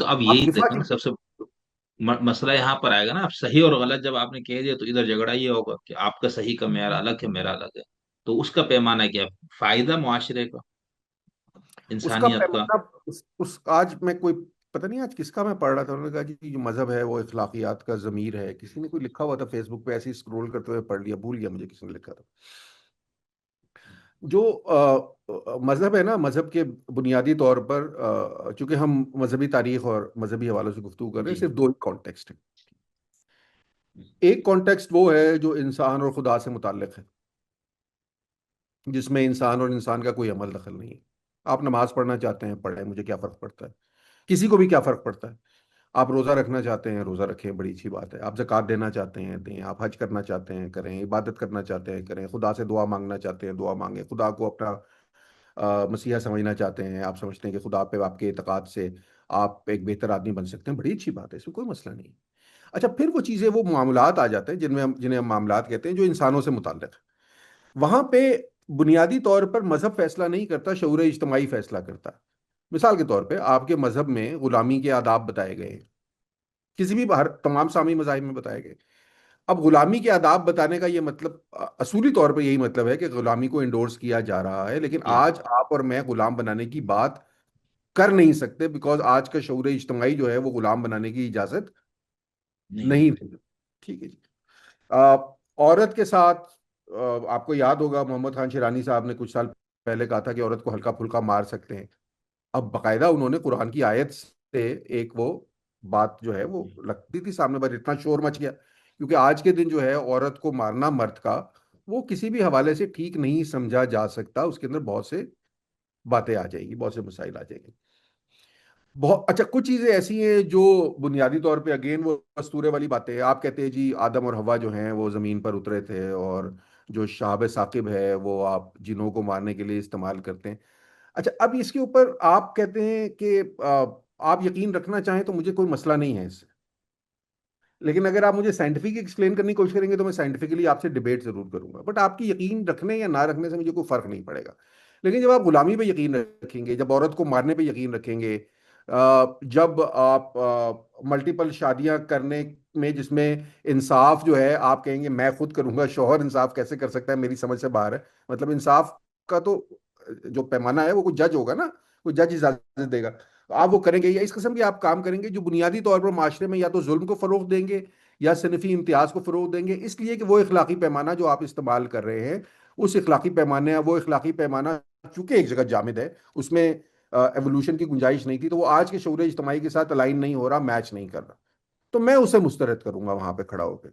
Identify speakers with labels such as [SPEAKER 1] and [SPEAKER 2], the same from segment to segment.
[SPEAKER 1] تو اب یہی سب سے مسئلہ یہاں پر آئے گا نا اب صحیح اور غلط جب آپ نے کہہ دیا تو ادھر جھگڑا یہ ہوگا کہ آپ کا صحیح کا معیار الگ ہے میرا الگ ہے۔ تو اس کا پیمانہ کیا فائدہ معاشرے کا انسانیت کا؟
[SPEAKER 2] اس آج میں کوئی پتہ نہیں آج کس کا میں پڑھ رہا تھا انہوں نے کہا کہ جو مذہب ہے وہ اخلاقیات کا ضمیر ہے کسی نے کوئی لکھا ہوا تھا فیس بک پہ ایسے ہی اسکرول کرتے ہوئے پڑھ لیا بھول گیا مجھے کسی نے لکھا تھا۔ جو مذہب ہے نا مذہب کے بنیادی طور پر چونکہ ہم مذہبی تاریخ اور مذہبی حوالوں سے گفتگو کر رہے ہیں جی۔ صرف دو کانٹیکسٹ ہیں۔ ایک کانٹیکسٹ وہ ہے جو انسان اور خدا سے متعلق ہے جس میں انسان اور انسان کا کوئی عمل دخل نہیں ہے۔ آپ نماز پڑھنا چاہتے ہیں پڑھیں مجھے کیا فرق پڑتا ہے؟ کسی کو بھی کیا فرق پڑتا ہے؟ آپ روزہ رکھنا چاہتے ہیں، روزہ رکھیں، بڑی اچھی بات ہے۔ آپ زکوٰۃ دینا چاہتے ہیں، دیں۔ آپ حج کرنا چاہتے ہیں، کریں۔ عبادت کرنا چاہتے ہیں، کریں۔ خدا سے دعا مانگنا چاہتے ہیں، دعا مانگیں۔ خدا کو اپنا مسیحا سمجھنا چاہتے ہیں۔ آپ سمجھتے ہیں کہ خدا پہ، آپ کے اعتقاد سے آپ ایک بہتر آدمی بن سکتے ہیں۔ بڑی اچھی بات ہے، اس میں کوئی مسئلہ نہیں۔ اچھا پھر وہ چیزیں، وہ معاملات آ جاتے ہیں جن میں ہم، جنہیں ہم معاملات کہتے ہیں جو انسانوں سے متعلق۔ ہے وہاں پہ بنیادی طور پر مذہب فیصلہ نہیں کرتا، شعور اجتماعی فیصلہ کرتا۔ مثال کے طور پہ آپ کے مذہب میں غلامی کے آداب بتائے گئے ہیں۔ کسی بھی باہر تمام سامی مذاہب میں بتائے گئے۔ اب غلامی کے آداب بتانے کا یہ مطلب اصولی طور پہ یہی مطلب ہے کہ غلامی کو انڈورس کیا جا رہا ہے لیکن آج آپ اور میں غلام بنانے کی بات کر نہیں سکتے بیکاز آج کا شعور اجتماعی جو ہے وہ غلام بنانے کی اجازت نہیں دے ٹھیک ہے جی۔ عورت کے ساتھ آپ کو یاد ہوگا محمد خان شیرانی صاحب نے کچھ سال پہلے کہا تھا کہ عورت کو ہلکا پھلکا مار سکتے ہیں۔ اب باقاعدہ انہوں نے قرآن کی آیت سے ایک وہ بات جو ہے وہ لگتی تھی سامنے پر اتنا شور مچ گیا۔ کیونکہ آج کے دن جو ہے عورت کو مارنا مرد کا وہ کسی بھی حوالے سے ٹھیک نہیں سمجھا جا سکتا۔ اس کے اندر بہت سے باتیں آ جائیں گی بہت سے مسائل آ جائیں گے۔ بہت اچھا کچھ چیزیں ایسی ہیں جو بنیادی طور پہ اگین وہ استورے والی باتیں ہیں۔ آپ کہتے ہیں جی آدم اور ہوا جو ہیں وہ زمین پر اترے تھے اور جو شہاب ثاقب ہے وہ آپ جنوں کو مارنے کے لیے استعمال کرتے ہیں۔ اچھا اب اس کے اوپر آپ کہتے ہیں کہ آپ یقین رکھنا چاہیں تو مجھے کوئی مسئلہ نہیں ہے اس سے۔ لیکن اگر آپ مجھے سائنٹیفک ایکسپلین کرنے کی کوشش کریں گے تو میں سائنٹیفکلی آپ سے ڈیبیٹ ضرور کروں گا۔ بٹ آپ کی یقین رکھنے یا نہ رکھنے سے مجھے کوئی فرق نہیں پڑے گا۔ لیکن جب آپ غلامی پہ یقین رکھیں گے، جب عورت کو مارنے پہ یقین رکھیں گے جب آپ ملٹیپل شادیاں کرنے میں جس میں انصاف جو ہے، آپ کہیں گے میں خود کروں گا، شوہر انصاف کیسے کر سکتا ہے، میری سمجھ سے باہر ہے۔ مطلب انصاف کا تو جو پیمانہ ہے وہ کوئی جج ہوگا نا کوئی جج اجازت دے گا۔ آپ وہ کریں گے یا اس قسم کے آپ کام کریں گے جو بنیادی طور پر معاشرے میں یا تو ظلم کو فروغ دیں گے یا صنفی امتیاز کو فروغ دیں گے۔ اس لیے کہ وہ اخلاقی پیمانہ جو آپ استعمال کر رہے ہیں، اس اخلاقی پیمانے، وہ اخلاقی پیمانہ چونکہ ایک جگہ جامد ہے، اس میں ایولیوشن کی گنجائش نہیں تھی، تو وہ آج کے شعور اجتماعی کے ساتھ الائن نہیں ہو رہا میچ نہیں کر رہا۔ تو میں اسے مسترد کروں گا وہاں پہ کھڑا ہو کے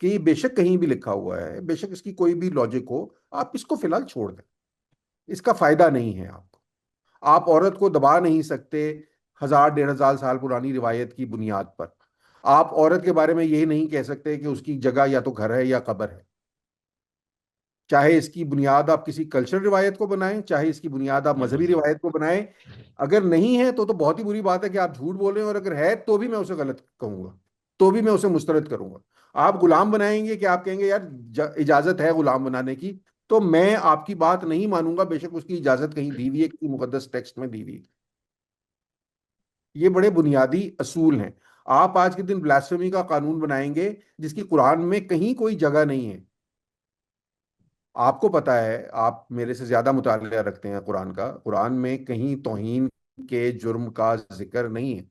[SPEAKER 2] کہ یہ بے شک کہیں بھی لکھا ہوا ہے، بے شک اس کی کوئی بھی لاجک ہو، آپ اس کو فی الحال چھوڑ دیں۔ اس کا فائدہ نہیں ہے آپ کو۔ آپ عورت کو دبا نہیں سکتے ہزار، ڈیڑھ ہزار سال پرانی روایت کی بنیاد پر۔ آپ عورت کے بارے میں یہ نہیں کہہ سکتے کہ اس کی جگہ یا تو گھر ہے یا قبر ہے۔ چاہے اس کی بنیاد آپ کسی کلچر روایت کو بنائیں، چاہے اس کی بنیاد آپ مذہبی روایت کو بنائیں۔ اگر نہیں ہے تو تو بہت ہی بری بات ہے کہ آپ جھوٹ بولیں اور اگر ہے تو بھی میں اسے غلط کہوں گا، تو بھی میں اسے مسترد کروں گا۔ آپ غلام بنائیں گے کہ آپ کہیں گے، یار اجازت ہے غلام بنانے کی۔ تو میں آپ کی بات نہیں مانوں گا، بے شک اس کی اجازت کہیں دی ہوئی ہے، کسی مقدس ٹیکسٹ میں دی ہوئی یہ بڑے بنیادی اصول ہیں۔ آپ آج کے دن بلاسفمی کا قانون بنائیں گے جس کی قرآن میں کہیں کوئی جگہ نہیں ہے۔ آپ کو پتا ہے، آپ میرے سے زیادہ مطالعہ رکھتے ہیں قرآن کا۔ قرآن میں کہیں توہین کے جرم کا ذکر نہیں ہے۔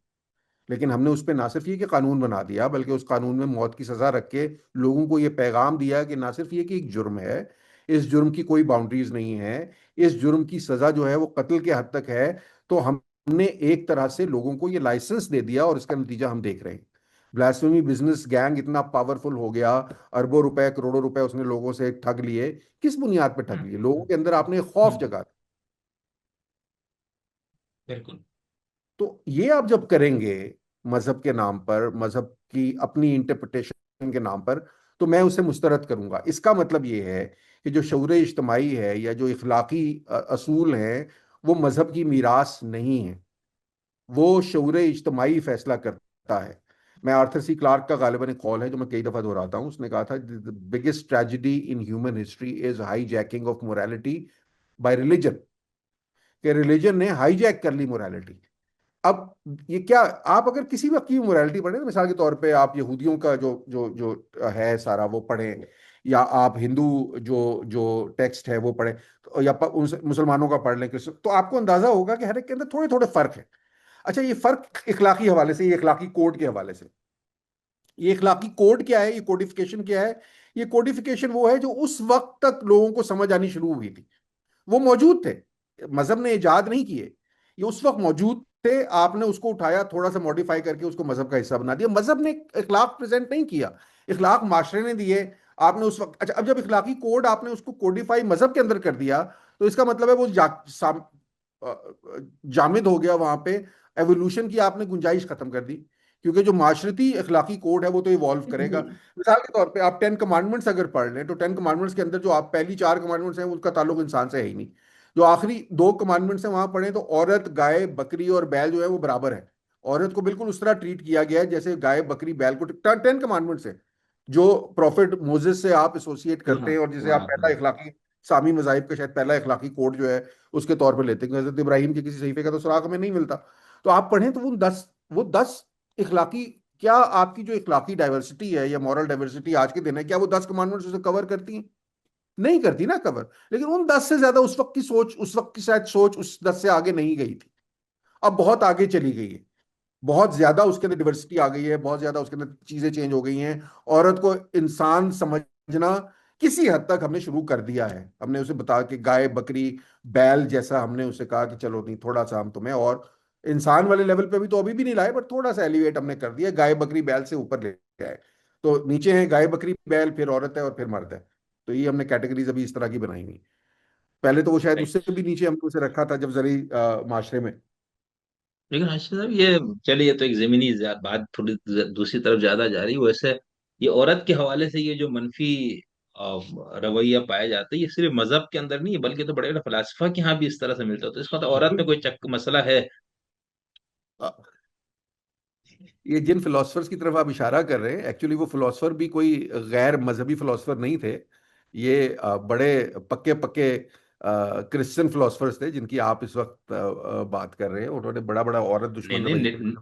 [SPEAKER 2] لیکن ہم نے اس پہ نہ صرف یہ کہ قانون بنا دیا، بلکہ اس قانون میں موت کی سزا رکھ کے لوگوں کو یہ پیغام دیا کہ نہ صرف یہ کہ ایک جرم ہے اس جرم کی کوئی باؤنڈریز نہیں ہے اس جرم کی سزا جو ہے وہ قتل کے حد تک ہے تو ہم نے ایک طرح سے لوگوں کو یہ لائسنس دے دیا اور اس کا نتیجہ ہم دیکھ رہے ہیں۔ بلاسفیمی بزنس گینگ اتنا پاورفل ہو گیا اربوں روپے کروڑوں روپے اس نے لوگوں سے ٹھگ لیے۔ کس بنیاد پہ ٹھگ لیے؟ لوگوں کے اندر آپ نے خوف جگا
[SPEAKER 1] بالکل۔
[SPEAKER 2] تو یہ آپ جب کریں گے مذہب کے نام پر مذہب کی اپنی انٹرپریٹیشن کے نام پر تو میں اسے مسترد کروں گا۔ اس کا مطلب یہ ہے کہ جو شعور اجتماعی ہے یا جو اخلاقی اصول ہیں، وہ مذہب کی میراث نہیں ہے وہ شعور اجتماعی فیصلہ کرتا ہے۔ میں آرتھر سی کلارک کا غالباً ایک کال ہے جو میں کئی دفعہ دہراتا ہوں۔ اس نے کہا تھا biggest tragedy in human history is hijacking of morality by religion کہ ریلیجن نے ہائی جیک کر لی موریلٹی اب یہ کیا آپ اگر کسی وقت کی مورالٹی پڑھیں مثال کے طور پہ آپ یہودیوں کا جو جو جو ہے سارا وہ پڑھیں، یا آپ ہندو جو جو ٹیکسٹ ہے وہ پڑھیں یا مسلمانوں کا پڑھ لیں تو آپ کو اندازہ ہوگا کہ ہر ایک کے اندر تھوڑے تھوڑے فرق ہے اچھا یہ فرق اخلاقی حوالے سے، یہ اخلاقی کوڈ کے حوالے سے۔ یہ اخلاقی کوڈ کیا ہے؟ یہ کوڈیفکیشن کیا ہے؟ یہ کوڈیفکیشن وہ ہے جو اس وقت تک لوگوں کو سمجھ آنی شروع ہوئی تھی۔ وہ موجود تھے۔ مذہب نے ایجاد نہیں کیے۔ یہ اس وقت موجود آپ نے اس کو اٹھایا تھوڑا سا موڈیفائی کر کے اس کو مذہب کا حصہ بنا دیا۔ مذہب نے اخلاق پریزنٹ نہیں کیا اخلاق معاشرے نے دیے۔ آپ نے اس وقت اچھا اب جب اخلاقی کوڈ آپ نے اس کو کوڈیفائی مذہب کے اندر کر دیا تو اس کا مطلب ہے وہ جامد ہو گیا وہاں پہ۔ ایولیوشن کی آپ نے گنجائش ختم کر دی کیونکہ جو معاشرتی اخلاقی کوڈ ہے وہ تو ایوالو کرے گا۔ مثال کے طور پہ آپ ٹین کمانڈمنٹس اگر پڑھ لیں تو ٹین کمانڈمنٹس کے اندر جو آپ پہلی چار کمانڈمنٹس ہیں ان کا تعلق انسان سے ہے ہی نہیں۔ جو آخری دو کمانڈمنٹس ہیں وہاں پڑھیں تو عورت، گائے، بکری اور بیل جو ہے وہ برابر ہے۔ عورت کو بالکل اس طرح ٹریٹ کیا گیا ہے جیسے گائے، بکری، بیل کو ٹین کمانڈمنٹس ہیں جو پروفٹ موزس سے آپ ایسوسیٹ کرتے ہیں اور جسے آپ پہلا اخلاقی سامی مذاہب کا شاید پہلا اخلاقی کوڈ جو ہے اس کے طور پہ لیتے ہیں حضرت ابراہیم کے کسی صحیفے کا تو سراغ ہمیں نہیں ملتا۔ تو آپ پڑھیں تو وہ دس وہ دس اخلاقی، کیا آپ کی جو اخلاقی ڈائیورسٹی ہے یا مورل ڈائیورسٹی آج کے دن ہے، کیا وہ دس کمانڈمنٹس اسے کور کرتی ہیں؟ نہیں کرتی نا کور لیکن ان دس سے زیادہ اس وقت کی سوچ، اس وقت کی شاید سوچ اس دس سے آگے نہیں گئی تھی۔ اب بہت آگے چلی گئی ہے۔ بہت زیادہ اس کے اندر ڈیورسٹی آ گئی ہے، بہت زیادہ اس کے اندر چیزیں چینج ہو گئی ہیں۔ عورت کو انسان سمجھنا کسی حد تک ہم نے شروع کر دیا ہے۔ ہم نے اسے بتا کہ گائے، بکری، بیل جیسا ہم نے اسے کہا کہ چلو نہیں، تھوڑا سا ہم تمہیں اور انسان والے لیول پہ بھی تو ابھی بھی نہیں لائے بٹ تھوڑا سا ایلیویٹ ہم نے کر دیا۔ گائے، بکری، بیل سے اوپر لے آئے۔ تو نیچے ہیں گائے، بکری، بیل، پھر عورت ہے اور پھر مرد ہے۔ تو یہ ہم نے کیٹیگریز ابھی اس طرح کی بنائی ہوئی پہلے تو وہ شاید اس سے بھی نیچے ہم نے اسے رکھا تھا جب زرعی معاشرے میں۔
[SPEAKER 1] لیکن صاحب یہ چلیے تو ایک زمینی بات تھوڑی دوسری طرف زیادہ جا رہی ویسے یہ عورت کے حوالے سے یہ جو منفی رویہ پایا جاتا ہے یہ صرف مذہب کے اندر نہیں بلکہ تو بڑے بڑے فلاسفہ کے یہاں بھی اس طرح سے ملتا تو اس کا تو عورت میں کوئی چک مسئلہ ہے؟
[SPEAKER 2] یہ جن فلاسفرز کی طرف آپ اشارہ کر رہے ہیں ایکچولی وہ فلاسفر بھی کوئی غیر مذہبی فلاسفر نہیں تھے۔ یہ بڑے پکے پکے کرسچن فلاسفرز تھے جن کی آپ اس وقت بات کر رہے ہیں۔ انہوں نے بڑا بڑا عورت دشمن